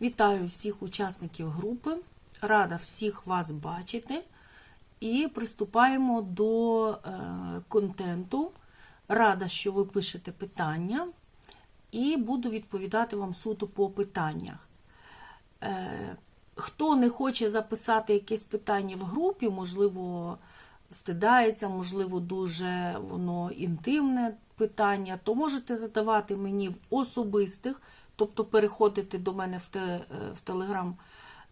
Вітаю всіх учасників групи. Рада всіх вас бачити. І приступаємо до е, контенту. Рада, що ви пишете питання, і буду відповідати вам суто по питаннях. Е, хто не хоче записати якесь питання в групі, можливо, стидається, можливо, дуже воно інтимне питання, то можете задавати мені в особистих, тобто переходити до мене в, те, е, в Телеграм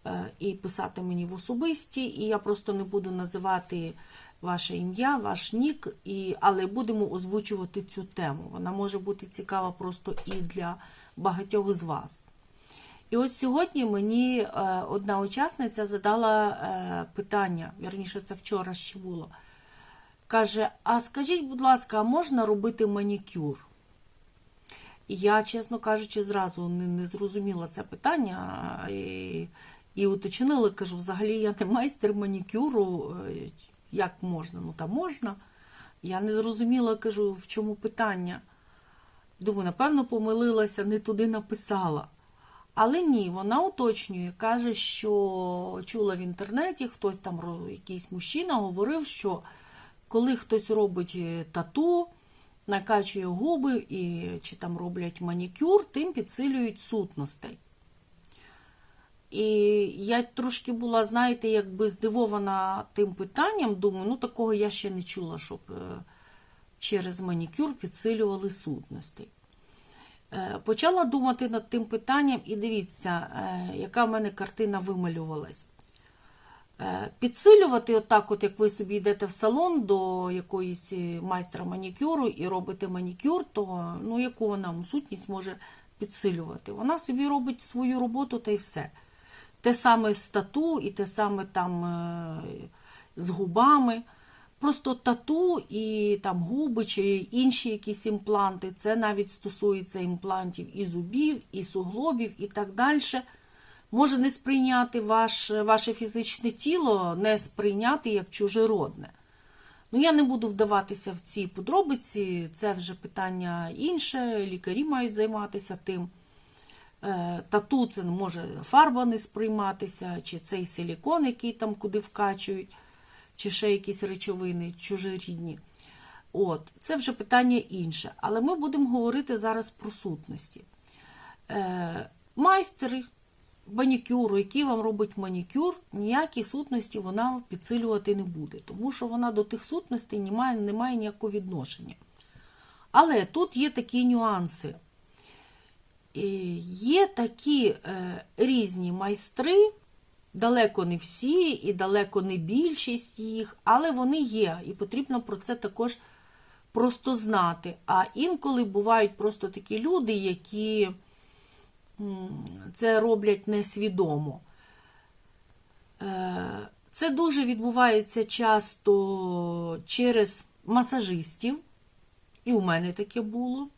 е, і писати мені в особисті, і я просто не буду називати ваше ім'я, ваш нік, і, але будемо озвучувати цю тему. Вона може бути цікава просто і для багатьох з вас. І ось сьогодні мені е, одна учасниця задала питання, вірніше, це вчора ще було. Каже: А скажіть, будь ласка, а можна робити манікюр? І я, чесно кажучи, зразу не, не зрозуміла це питання і, і уточнила, кажу, взагалі я не майстер манікюру, е, як можна? Ну, та можна. Я не зрозуміла, кажу, в чому питання. Думаю, напевно, помилилася, не туди написала. Але ні, вона уточнює, каже, що чула в інтернеті, хтось там, якийсь мужчина говорив, що коли хтось робить е, тату, накачує губи і, чи там роблять манікюр, тим підсилюють сутностей. І я трошки була, знаєте, якби здивована тим питанням, думаю, ну такого я ще не чула, щоб е, через манікюр підсилювали сутностей. Е, Почала думати над тим питанням, і дивіться, е, яка в мене картина вималювалась. Е, Підсилювати, отак, от як ви собі йдете в салон до якоїсь е, майстра манікюру і робите манікюр, то ну, яку вона сутність може підсилювати? Вона собі робить свою роботу та й все. Те саме з тату і те саме там е, з губами. Просто тату і там губи чи інші якісь імпланти, це навіть стосується імплантів і зубів, і суглобів, і так далі. Може не сприйняти ваш, ваше фізичне тіло, не сприйняти як чужеродне. Ну, я не буду вдаватися в ці подробиці, це вже питання інше, лікарі мають займатися тим. Е, Тату це може фарба не сприйматися, чи цей силікон, який там куди вкачують, чи ще якісь речовини чужорідні. От, це вже питання інше. Але ми будемо говорити зараз про сутності. Е, майстер манікюру, який вам робить манікюр, ніякі сутності вона підсилювати не буде, тому що вона до тих сутностей не має, не має ніякого відношення. Але тут є такі нюанси. Е, Є такі е, різні майстри, далеко не всі і далеко не більшість їх, але вони є, і потрібно про це також просто знати. А інколи бувають просто такі люди, які це роблять несвідомо. Е, Це дуже відбувається часто через масажистів, і у мене таке було.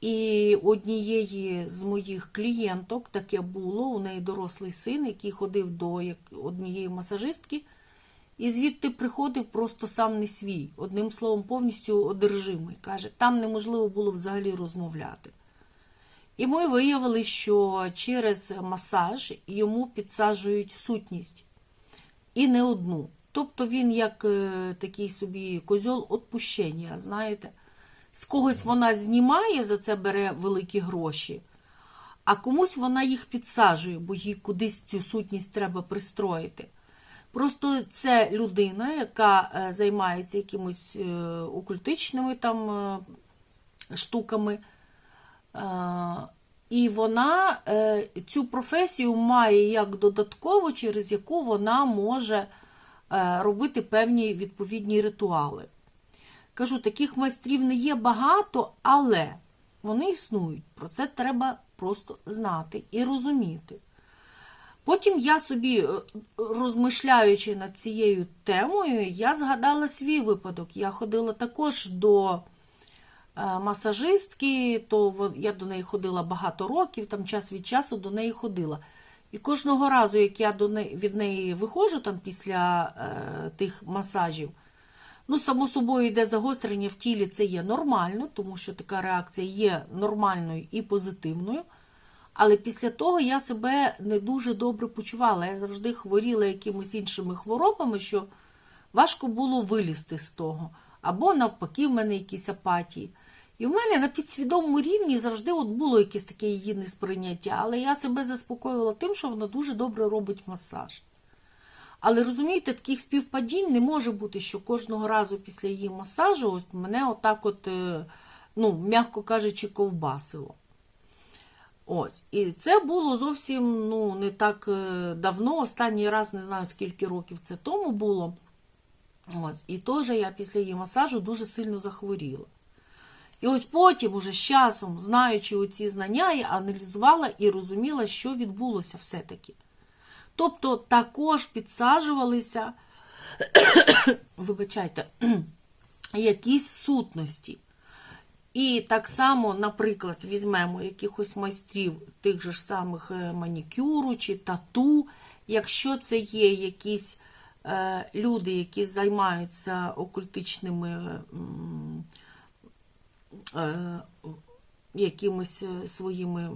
І однієї з моїх клієнток таке було, у неї дорослий син, який ходив до однієї масажистки, і звідти приходив просто сам не свій, одним словом, повністю одержимий. Каже, там неможливо було взагалі розмовляти. І ми виявили, що через масаж йому підсаджують сутність. І не одну. Тобто він як е, такий собі козьол отпущення, знаєте. З когось вона знімає, за це бере великі гроші, а комусь вона їх підсаджує, бо їй кудись цю сутність треба пристроїти. Просто це людина, яка е, займається якимось е, окультичними там штуками. Е, І вона е, цю професію має як додатково, через яку вона може е, робити певні відповідні ритуали. Кажу, таких майстрів не є багато, але вони існують. Про це треба просто знати і розуміти. Потім я собі, розмишляючи над цією темою, я згадала свій випадок. Я ходила також до масажистки, то я до неї ходила багато років, там час від часу до неї ходила. І кожного разу, як я до неї, від неї виходжу там після е, тих масажів, Ну, само собою йде загострення в тілі, це є нормально, тому що така реакція є нормальною і позитивною. Але після того я себе не дуже добре почувала. Я завжди хворіла якимись іншими хворобами, що важко було вилізти з того. Або навпаки, в мене якісь апатії. І в мене на підсвідомому рівні завжди от було якесь таке її несприйняття, але я себе заспокоювала тим, що вона дуже добре робить масаж. Але розумієте, таких співпадінь не може бути, що кожного разу після її масажу ось мене отак, от, е, ну, м'яко кажучи, ковбасило. Ось. І це було зовсім ну, не так е, давно. Останній раз не знаю, скільки років це тому було. Ось. І теж я після її масажу дуже сильно захворіла. І ось потім, уже з часом, знаючи оці знання, я аналізувала і розуміла, що відбулося все-таки. Тобто також підсаджувалися, вибачайте, якісь сутності. І так само, наприклад, візьмемо якихось майстрів тих же ж самих е, манікюру чи тату, якщо це є якісь е, люди, які займаються окультичними м, е, якимись е, своїми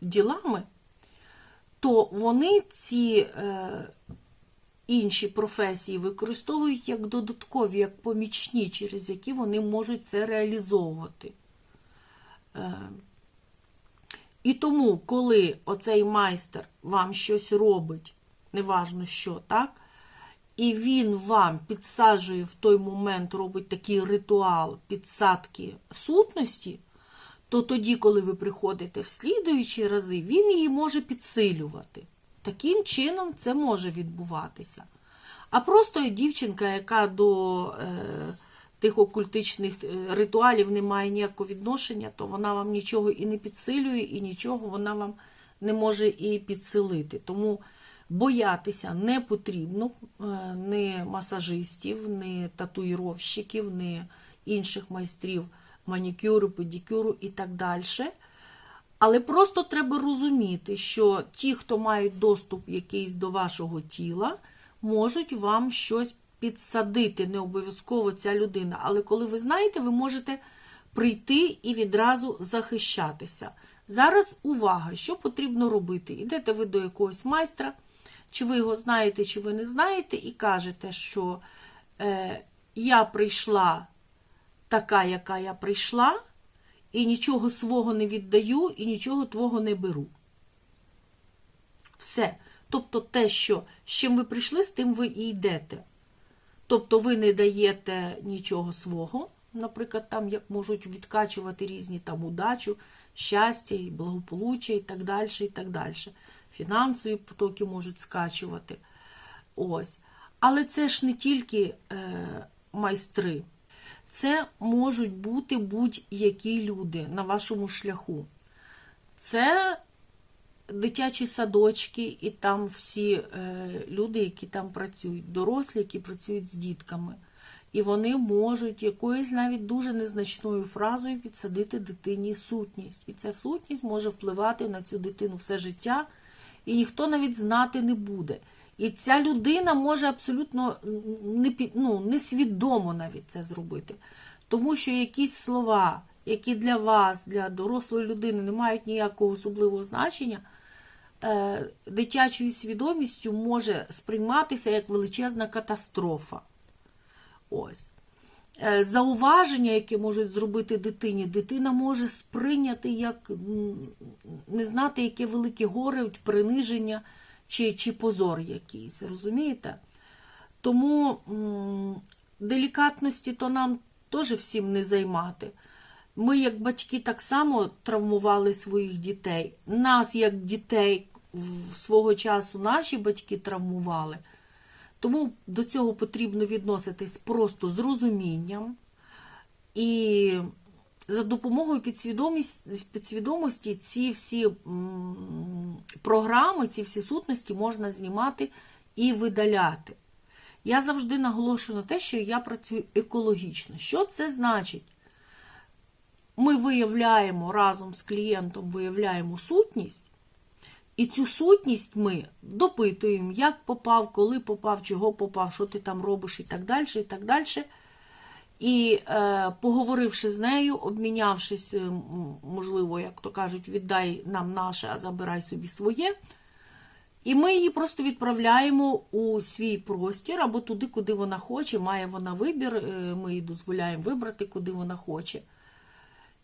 ділами, то вони ці е, інші професії використовують як додаткові, як помічні, через які вони можуть це реалізовувати. І тому, коли оцей майстер вам щось робить, неважно що, так? І він вам підсаджує в той момент, робить такий ритуал підсадки сутності, то тоді, коли ви приходите в слідуючі рази, він її може підсилювати. Таким чином це може відбуватися. А просто дівчинка, яка до е, тих окультичних е, ритуалів не має ніякого відношення, то вона вам нічого і не підсилює, і нічого вона вам не може і підсилити. Тому боятися не потрібно е, ні масажистів, ні татуїровщиків, ні інших майстрів манікюру, педикюру і так далі. Але просто треба розуміти, що ті, хто мають доступ якийсь до вашого тіла, можуть вам щось підсадити. Не обов'язково ця людина. Але коли ви знаєте, ви можете прийти і відразу захищатися. Зараз увага, що потрібно робити. Ідете ви до якогось майстра, чи ви його знаєте, чи ви не знаєте, і кажете, що е, я прийшла така, яка я прийшла і нічого свого не віддаю, і нічого твого не беру. Все. Тобто те, що з чим ви прийшли, з тим ви і йдете. Тобто ви не даєте нічого свого, наприклад, там як можуть відкачувати різні там удачу, щастя, благополуччя і так далі, і так далі. Фінансові потоки можуть скачувати. Ось. Але це ж не тільки е, майстри. Це можуть бути будь-які люди на вашому шляху. Це дитячі садочки, і там всі е, люди, які там працюють, дорослі, які працюють з дітками. І вони можуть якоюсь навіть дуже незначною фразою підсадити дитині сутність. І ця сутність може впливати на цю дитину все життя, і ніхто навіть знати не буде. І ця людина може абсолютно не, ну, несвідомо навіть це зробити. Тому що якісь слова, які для вас, для дорослої людини, не мають ніякого особливого значення, е, дитячою свідомістю може сприйматися як величезна катастрофа. Ось. Е, Зауваження, яке можуть зробити дитині, дитина може сприйняти як не знати, яке велике горе, приниження чи чи позор якийсь, розумієте? Тому делікатності то нам теж всім не займати. Ми, як батьки, так само травмували своїх дітей. Нас, як дітей, свого часу наші батьки травмували. Тому до цього потрібно відноситись просто з розумінням. І за допомогою підсвідомості ці всі програми, ці всі сутності можна знімати і видаляти. Я завжди наголошую на те, що я працюю екологічно. Що це значить? Ми виявляємо разом з клієнтом виявляємо сутність, і цю сутність ми допитуємо, як попав, коли попав, чого попав, що ти там робиш, і так далі. і так далі. І е, поговоривши з нею, обмінявшись, е, можливо, як то кажуть, віддай нам наше, а забирай собі своє. І ми її просто відправляємо у свій простір або туди, куди вона хоче. Має вона вибір, е, ми їй дозволяємо вибрати, куди вона хоче.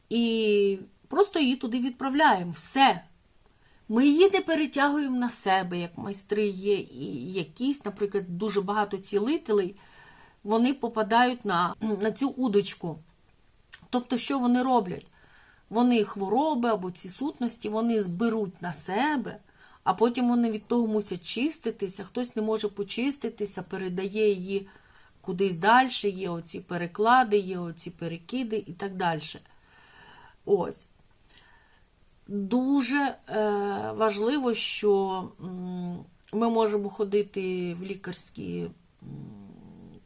І просто її туди відправляємо. Все. Ми її не перетягуємо на себе, як майстри є, і якісь, наприклад, дуже багато цілителей, вони попадають на, на цю удочку. Тобто, що вони роблять? Вони хвороби або ці сутності вони зберуть на себе, а потім вони від того мусять чиститися. Хтось не може почиститися, передає її кудись далі, є оці переклади, є оці перекиди і так далі. Ось. Дуже е, важливо, що ми можемо ходити в лікарські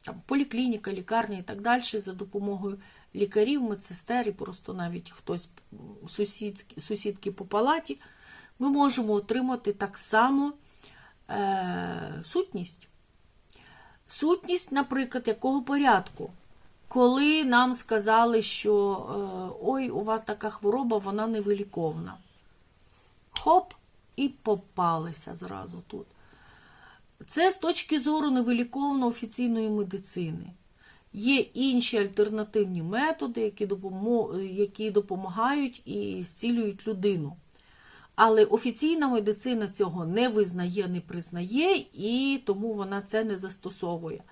там, поліклініка, лікарні і так далі за допомогою лікарів, медсестер і просто навіть хтось м, сусідки по палаті, ми можемо отримати так само е, сутність. Сутність, наприклад, якого порядку? Коли нам сказали, що е, ой, у вас така хвороба, вона невиліковна. Хоп, і попалися зразу тут. Це з точки зору невиліковно офіційної медицини. Є інші альтернативні методи, які, які допомагають і зцілюють людину. Але офіційна медицина цього не визнає, не признає, і тому вона це не застосовує.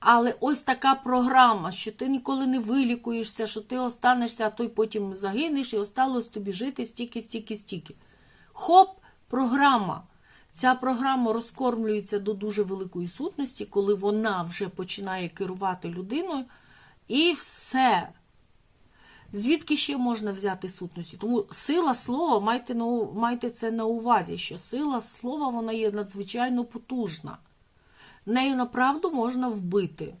Але ось така програма, що ти ніколи не вилікуєшся, що ти останешся, а той потім загинеш, і осталось тобі жити стільки, стільки, стільки. Хоп, програма. Ця програма розкормлюється до дуже великої сутності, коли вона вже починає керувати людиною, і все. Звідки ще можна взяти сутності? Тому сила слова, майте, на, майте це на увазі, що сила слова вона є надзвичайно потужна. Нею направду можна вбити.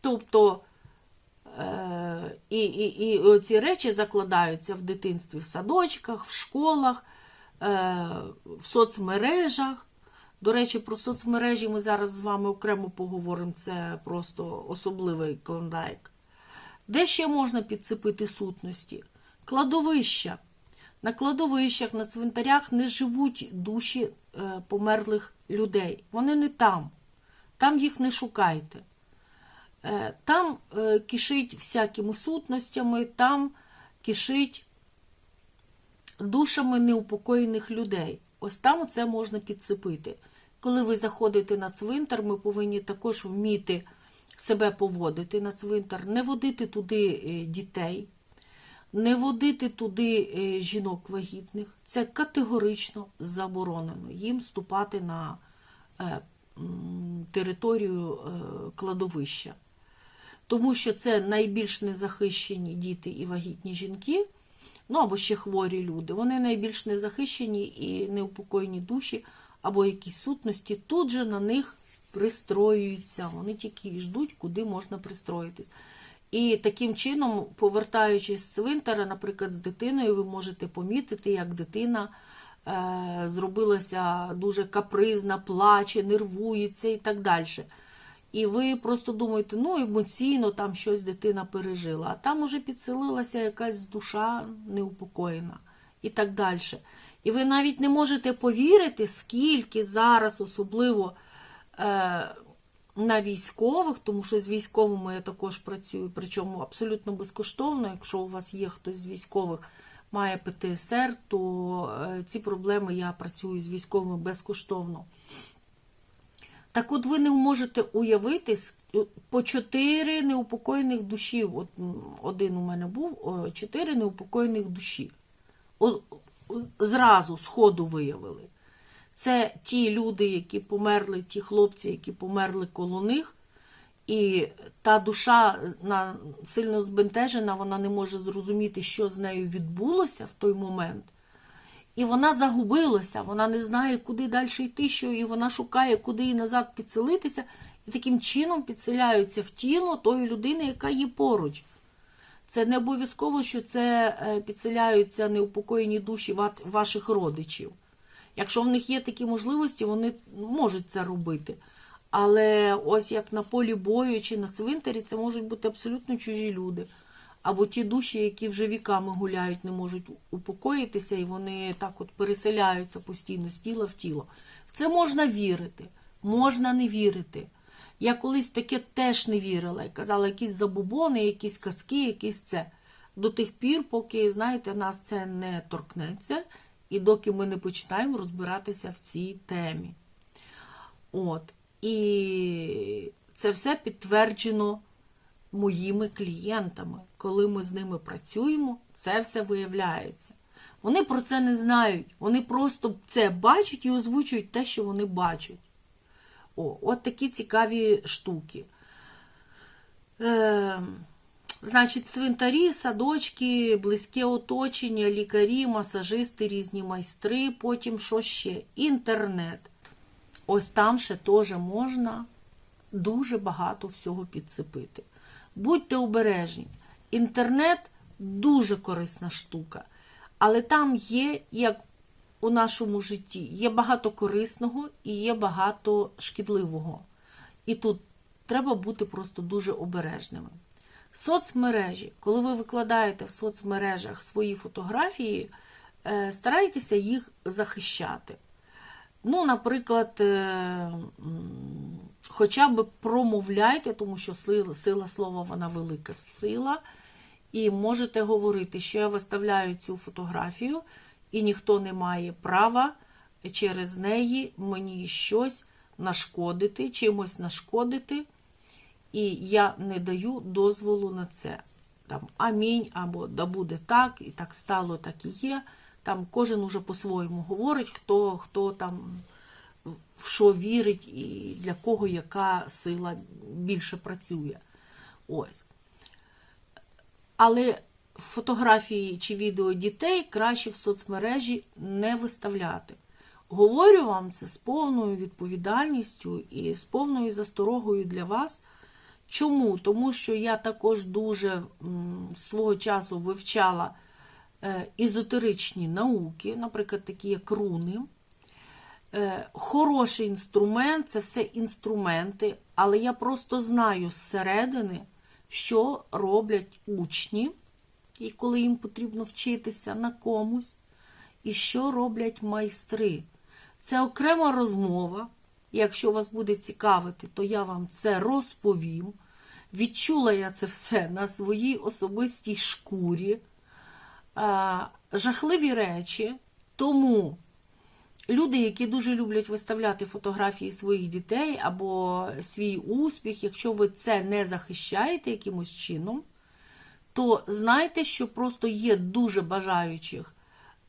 Тобто е, і, і, і ці речі закладаються в дитинстві в садочках, в школах, е, в соцмережах. До речі, про соцмережі ми зараз з вами окремо поговоримо, це просто особливий клондайк. Де ще можна підцепити сутності? Кладовища. На кладовищах, на цвинтарях не живуть душі е, померлих людей. Вони не там. Там їх не шукайте. Е, там е, кишить всякими сутностями, там кишить душами неупокоєних людей. Ось там це можна підцепити. Коли ви заходите на цвинтар, ми повинні також вміти себе поводити на цвинтар, не водити туди дітей, не водити туди е, жінок вагітних. Це категорично заборонено їм вступати на е, територію кладовища. Тому що це найбільш незахищені діти і вагітні жінки, ну або ще хворі люди. Вони найбільш незахищені і неупокоєні душі, або якісь сутності, тут же на них пристроюються. Вони тільки ждуть, куди можна пристроїтись. І таким чином, повертаючись з цвинтара, наприклад, з дитиною, ви можете помітити, як дитина е, зробилася дуже капризна, плаче, нервується і так далі. І ви просто думаєте, ну емоційно там щось дитина пережила, а там уже підселилася якась душа неупокоєна і так далі. І ви навіть не можете повірити, скільки зараз, особливо е, на військових, тому що з військовими я також працюю, причому абсолютно безкоштовно. Якщо у вас є хтось з військових, має ПТСР, то е, ці проблеми я працюю з військовими безкоштовно. Так от ви не можете уявити по чотири неупокоєних душі. От один у мене був, чотири неупокоєних душі. Зразу сходу виявили. Це ті люди, які померли, ті хлопці, які померли коло них. І та душа сильно збентежена, вона не може зрозуміти, що з нею відбулося в той момент. І вона загубилася, вона не знає, куди далі йти, що і вона шукає, куди їй назад підселитися, і таким чином підселяються в тіло тої людини, яка є поруч. Це не обов'язково, що це е, підселяються неупокоєні душі ваших родичів. Якщо в них є такі можливості, вони можуть це робити. Але ось як на полі бою чи на цвинтарі, це можуть бути абсолютно чужі люди. Або ті душі, які вже віками гуляють, не можуть упокоїтися, і вони так от переселяються постійно з тіла в тіло. В це можна вірити, можна не вірити. Я колись таке теж не вірила і казала, якісь забубони, якісь казки, якісь це. До тих пір, поки, знаєте, нас це не торкнеться, і доки ми не починаємо розбиратися в цій темі. От. І це все підтверджено моїми клієнтами. Коли ми з ними працюємо, це все виявляється. Вони про це не знають. Вони просто це бачать і озвучують те, що вони бачать. О, от такі цікаві штуки. Е, значить, цвинтарі, садочки, близьке оточення, лікарі, масажисти, різні майстри, потім що ще? Інтернет. Ось там ще теж можна дуже багато всього підсипити. Будьте обережні. Інтернет дуже корисна штука, але там є, як у нашому житті, є багато корисного і є багато шкідливого. І тут треба бути просто дуже обережними. Соцмережі, коли ви викладаєте в соцмережах свої фотографії, е, старайтеся їх захищати. Ну, наприклад, е, хоча б промовляйте, тому що сила, сила слова вона велика сила. І можете говорити, що я виставляю цю фотографію, і ніхто не має права через неї мені щось нашкодити, чимось нашкодити. І я не даю дозволу на це. Там амінь, або да буде так, і так стало, так і є. Там кожен уже по-своєму говорить, хто, хто там в що вірить і для кого яка сила більше працює. Ось. Але фотографії чи відео дітей краще в соцмережі не виставляти. Говорю вам це з повною відповідальністю і з повною засторогою для вас. Чому? Тому що я також дуже свого часу вивчала е, езотеричні науки, наприклад, такі як руни. Е, Хороший інструмент це все інструменти, але я просто знаю зсередини, що роблять учні, і коли їм потрібно вчитися на комусь, і що роблять майстри. Це окрема розмова. Якщо вас буде цікавити, то я вам це розповім. Відчула я це все на своїй особистій шкурі. Е, Жахливі речі. Тому люди, які дуже люблять виставляти фотографії своїх дітей або свій успіх, якщо ви це не захищаєте якимось чином, то знайте, що просто є дуже бажаючих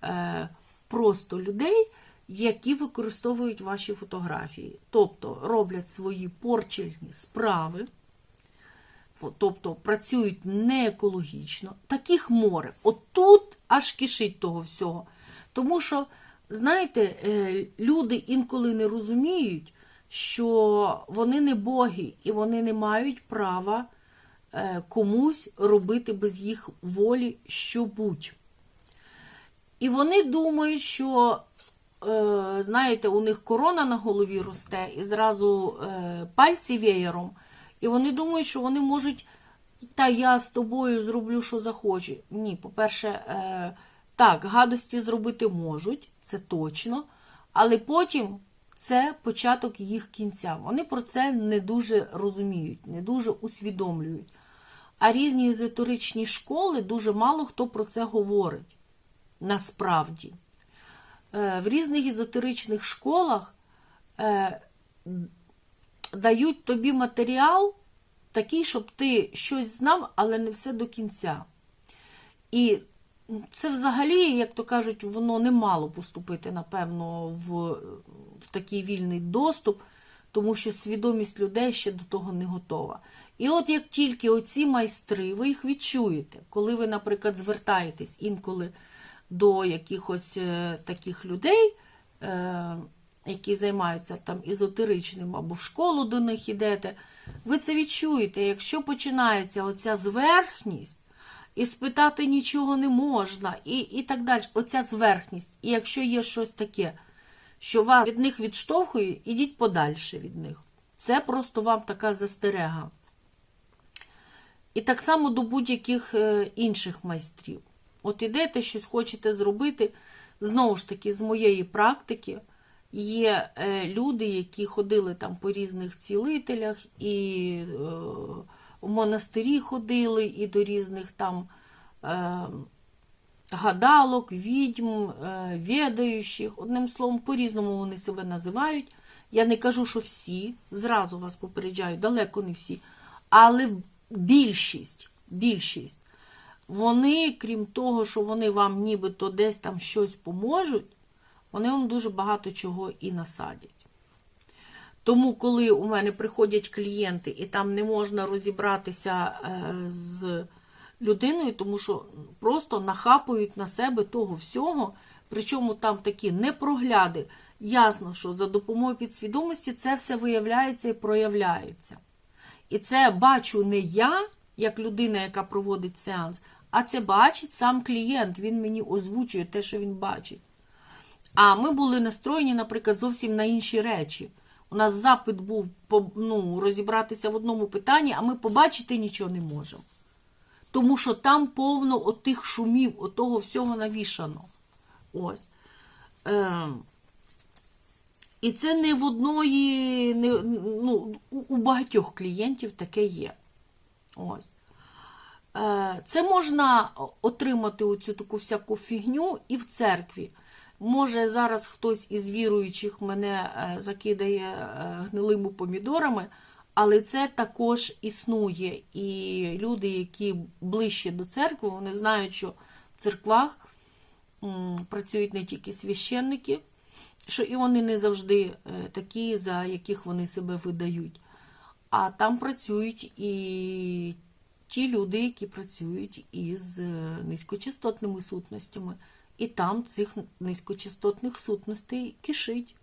е, просто людей, які використовують ваші фотографії. Тобто роблять свої порчельні справи, тобто працюють не екологічно. Таких море. От тут аж кишить того всього. Тому що, знаєте, е, люди інколи не розуміють, що вони не боги і вони не мають права е, комусь робити без їх волі що-будь. І вони думають, що, е, знаєте, у них корона на голові росте, і зразу пальці веєром, і вони думають, що вони можуть, та я з тобою зроблю, що захочу. Ні, по-перше, е, так, гадості зробити можуть, це точно, але потім це початок їх кінця. Вони про це не дуже розуміють, не дуже усвідомлюють. А різні езотеричні школи дуже мало хто про це говорить насправді. Е, В різних езотеричних школах е, дають тобі матеріал такий, щоб ти щось знав, але не все до кінця. І це взагалі, як то кажуть, воно не мало поступити, напевно, в, в такий вільний доступ, тому що свідомість людей ще до того не готова. І от як тільки оці майстри, ви їх відчуєте, коли ви, наприклад, звертаєтесь інколи до якихось е, таких людей, е, які займаються там езотеричним, або в школу до них йдете, ви це відчуєте. Якщо починається оця зверхність, і спитати нічого не можна, і, і так далі, оця зверхність. І якщо є щось таке, що вас від них відштовхує, ідіть подальше від них. Це просто вам така застерега. І так само до будь-яких е, інших майстрів. От ідете, щось хочете зробити. Знову ж таки, з моєї практики є е, люди, які ходили там по різних цілителях, і е, в монастирі ходили, і до різних там е, гадалок, відьм, відаючих. Одним словом, по-різному вони себе називають. Я не кажу, що всі, зразу вас попереджаю, далеко не всі. Але більшість, більшість, вони, крім того, що вони вам нібито десь там щось поможуть, вони вам дуже багато чого і насадять. Тому, коли у мене приходять клієнти, і там не можна розібратися е, з людиною, тому що просто нахапують на себе того всього, причому там такі непрогляди. Ясно, що за допомогою підсвідомості це все виявляється і проявляється. І це бачу не я, як людина, яка проводить сеанс, а це бачить сам клієнт. Він мені озвучує те, що він бачить. А ми були настроєні, наприклад, зовсім на інші речі. У нас запит був ну, розібратися в одному питанні, а ми побачити нічого не можемо. Тому що там повно отих шумів, отого всього навішано. Ось. Ем. І це не в одної, не, ну, у багатьох клієнтів таке є. Ось. Е, Це можна отримати оцю таку всяку фігню і в церкві. Може, зараз хтось із віруючих мене е, закидає е, гнилими помідорами, але це також існує. І люди, які ближче до церкви, вони знають, що в церквах працюють не тільки священники, що і вони не завжди е, такі, за яких вони себе видають. А там працюють і ті люди, які працюють із низькочастотними сутностями. І там цих низькочастотних сутностей кишить.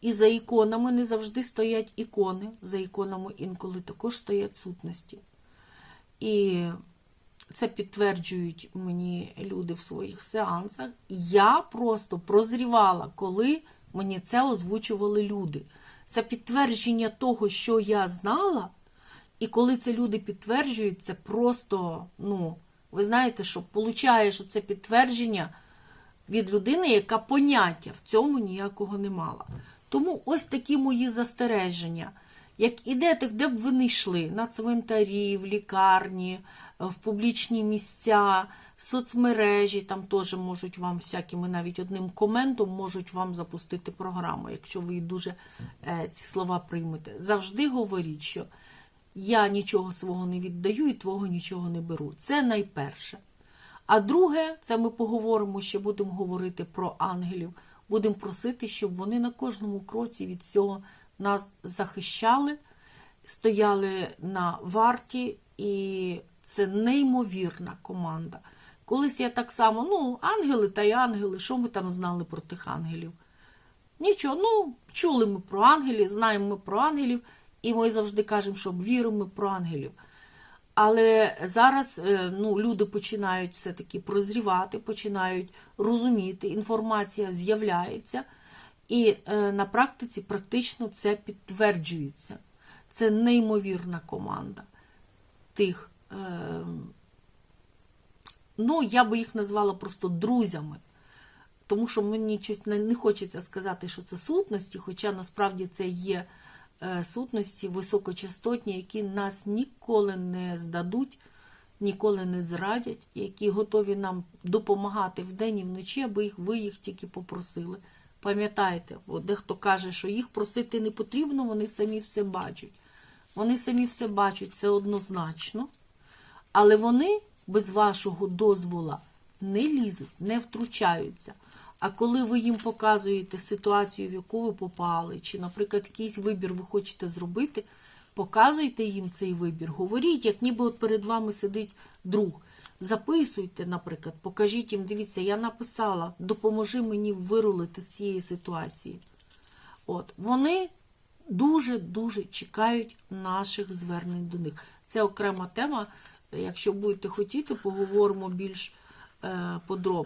І за іконами не завжди стоять ікони, за іконами інколи також стоять сутності. І це підтверджують мені люди в своїх сеансах. Я просто прозрівала, коли мені це озвучували люди. Це підтвердження того, що я знала, і коли це люди підтверджують, це просто, ну, ви знаєте, що получає, що це підтвердження від людини, яка поняття в цьому ніякого не мала. Тому ось такі мої застереження. Як ідете, де б ви не йшли, на цвинтарі, в лікарні, в публічні місця, соцмережі, там теж можуть вам всякими навіть одним коментом можуть вам запустити програму, якщо ви дуже е, ці слова приймете. Завжди говоріть, що я нічого свого не віддаю і твого нічого не беру. Це найперше. А друге, це ми поговоримо, ще будемо говорити про ангелів. Будемо просити, щоб вони на кожному кроці від цього нас захищали, стояли на варті, і це неймовірна команда. Колись я так само, ну, ангели та й ангели, що ми там знали про тих ангелів? Нічого, ну, чули ми про ангелів, знаємо ми про ангелів, і ми завжди кажемо, що віримо про ангелів. Але зараз е, ну, люди починають все-таки прозрівати, починають розуміти, інформація з'являється, і е, на практиці практично це підтверджується. Це неймовірна команда тих, е, ну, я би їх назвала просто друзями. Тому що мені щось не, хочеться сказати, що це сутності, хоча насправді це є сутності високочастотні, які нас ніколи не здадуть, ніколи не зрадять, які готові нам допомагати вдень і вночі, аби їх, ви їх тільки попросили. Пам'ятайте, дехто каже, що їх просити не потрібно, вони самі все бачать. Вони самі все бачать, це однозначно. Але вони без вашого дозвола не лізуть, не втручаються. А коли ви їм показуєте ситуацію, в яку ви попали, чи, наприклад, якийсь вибір ви хочете зробити, показуйте їм цей вибір, говоріть, як ніби от перед вами сидить друг. Записуйте, наприклад, покажіть їм, дивіться, я написала, допоможи мені вирулити з цієї ситуації. От, вони дуже-дуже чекають наших звернень до них. Це окрема тема. Якщо будете хотіти, поговоримо більш е, подробно.